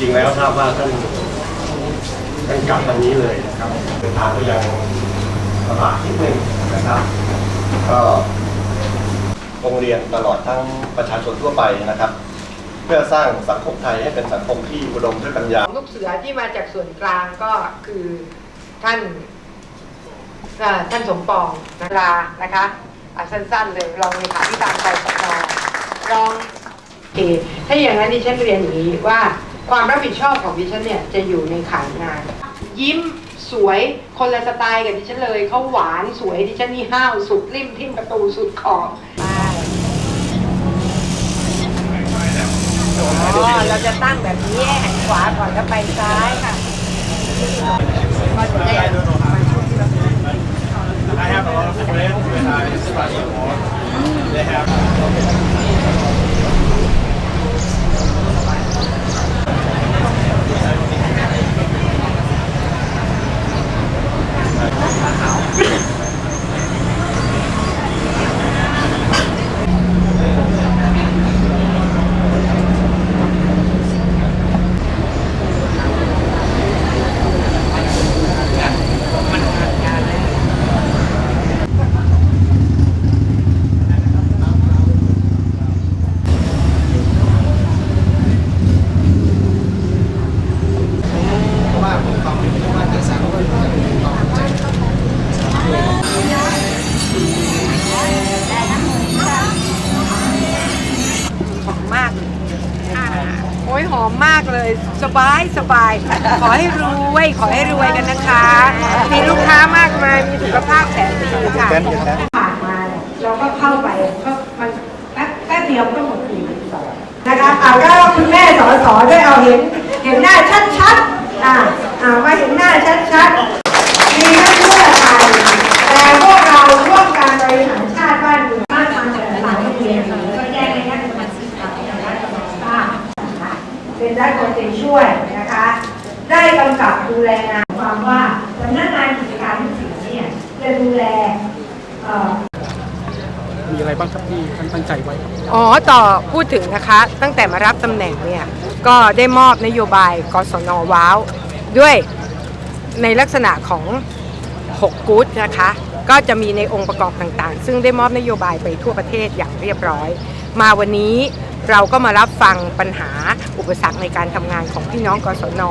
จริงๆแล้วทราบว่าท่านท่านกลับวันนี้เลยนะครับเดินทางก็ยังลำบากนิดนึงนะครับก็โรงเรียนตลอดทั้งประชาชนทั่วไปนะครับ เพื่อสร้างสังคมไทยให้เป็นสังคมที่อุดมด้วยปัญญาลูกเสือที่มาจากส่วนกลางก็คือท่านท่านสมปองนะลานะคะสั้นๆเลยรองเลขาธิการกสนรองโอเคถ้าอย่างนั้นดิฉันเรียนอย่างนี้ว่า ความรับผิดชอบของดิฉันเนี่ยจะอยู่ในขายงาน ยิ้มสวยคนละสไตล์กับดิฉันเลยเขาหวานสวยดิฉันนี่ห้าวสุดริมทิ่มประตูสุดขอบอ๋อเราจะตั้งแบบนี้หันขวาก่อนแล้วไปซ้ายค่ะ I have a lot of friends with uh, special award. They have. โอ้ยหอมมากเลย สบายสบาย ขอให้รวยขอให้รวยกันนะคะ มีลูกค้ามากมายมีสุขภาพแข็งดีค่ะผ่านมาเราก็เข้าไปก็มันแป๊บแป๊บเดียวก็หมดปีนะคะอ่าก็คุณแม่สอสอด้วยเอาเห็น เห็นหน้าชัดๆ อ่าอ่ามาเห็นหน้าชัดๆ มีทั้งเพื่อไทยแต่พวกเราร่วมการบริหารชาติบ้านเมืองมาทำจากหลายโรงเรียนแล้วก็แยกให้นักการศึกษาและกำลังทราบนะคะเป็นได้คนเป็นช่วยนะคะ ได้ กำกับดูแลงานความว่าสำนักงานกิจการที่สี่เนี่ยจะดูแลมีอะไรบ้างครับที่ท่านตั้งใจไว้ อ๋อ ต่อพูดถึงนะคะ ตั้งแต่มารับตำแหน่งเนี่ย ก็ได้มอบนโยบายกศนว้าว ด้วยในลักษณะของ 6กู๊ดนะคะ ก็จะมีในองค์ประกอบต่างๆ ซึ่งได้มอบนโยบายไปทั่วประเทศอย่างเรียบร้อย มาวันนี้ เราก็มารับฟังปัญหาอุปสรรคในการทำงานของพี่น้องกศน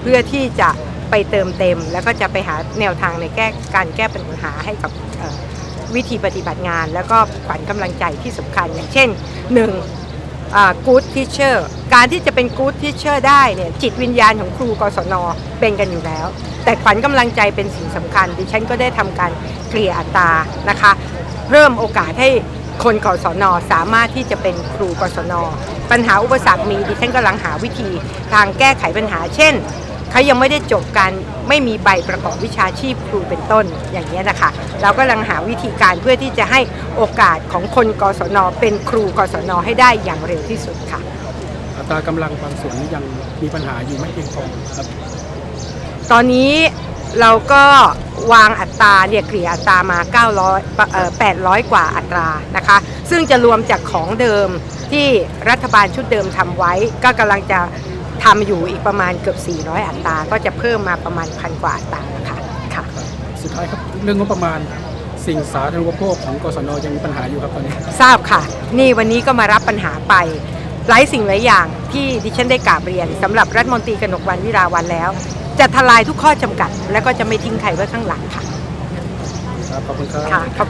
เพื่อที่จะไปเติมเต็ม แล้วก็จะไปหาแนวทางในแก้การแก้ปัญหาให้กับวิธีปฏิบัติงาน แล้วก็ขวัญกำลังใจที่สำคัญ อย่างเช่น 1. good teacher การที่จะเป็น good teacher ได้เนี่ยจิตวิญญาณของครูกศน เป็นกันอยู่แล้ว แต่ขวัญกำลังใจเป็นสิ่งสำคัญดิฉันก็ได้ทำการเกลี่ยอัตรานะคะ เริ่มโอกาสให้ คนกศนสามารถที่จะเป็นครูกศน ปัญหาอุปสรรคมีดิฉันกำลังหาวิธีทางแก้ไขปัญหา เช่นเขายังไม่ได้จบการไม่มีใบประกอบวิชาชีพครูเป็นต้นอย่างนี้ยนะคะ เราก็กำลังหาวิธีการเพื่อที่จะให้โอกาสของคนกศน เป็นครูกศน ให้ได้อย่างเร็วที่สุดค่ะ อัตรากำลังบางส่วนนี้ยังมีปัญหาอยู่ไม่เพียงพอครับ ตอนนี้ เราก็วางอัตราเนี่ยเกลี่ยอัตรามา 900เอ่อ800 กว่าอัตรานะคะ ซึ่งจะรวมจากของเดิมที่รัฐบาลชุดเดิมทำไว้ ก็กำลังจะทำอยู่อีกประมาณเกือบ 400 อัตรา ก็จะเพิ่มมาประมาณพันกว่าอัตราค่ะค่ะ สุดท้ายครับเรื่องงบประมาณสิ่งสาธารณูปโภคของกศนยังมีปัญหาอยู่ครับตอนนี้ ทราบค่ะ นี่วันนี้ก็มารับปัญหาไป หลายสิ่งหลายอย่างที่ดิฉันได้กราบเรียนสำหรับรัฐมนตรีกนกวันวิราวันแล้ว จะทลายทุกข้อจำกัด และก็จะไม่ทิ้งใครไว้ข้างหลังค่ะ ครับ ขอบคุณครับ ค่ะขอบ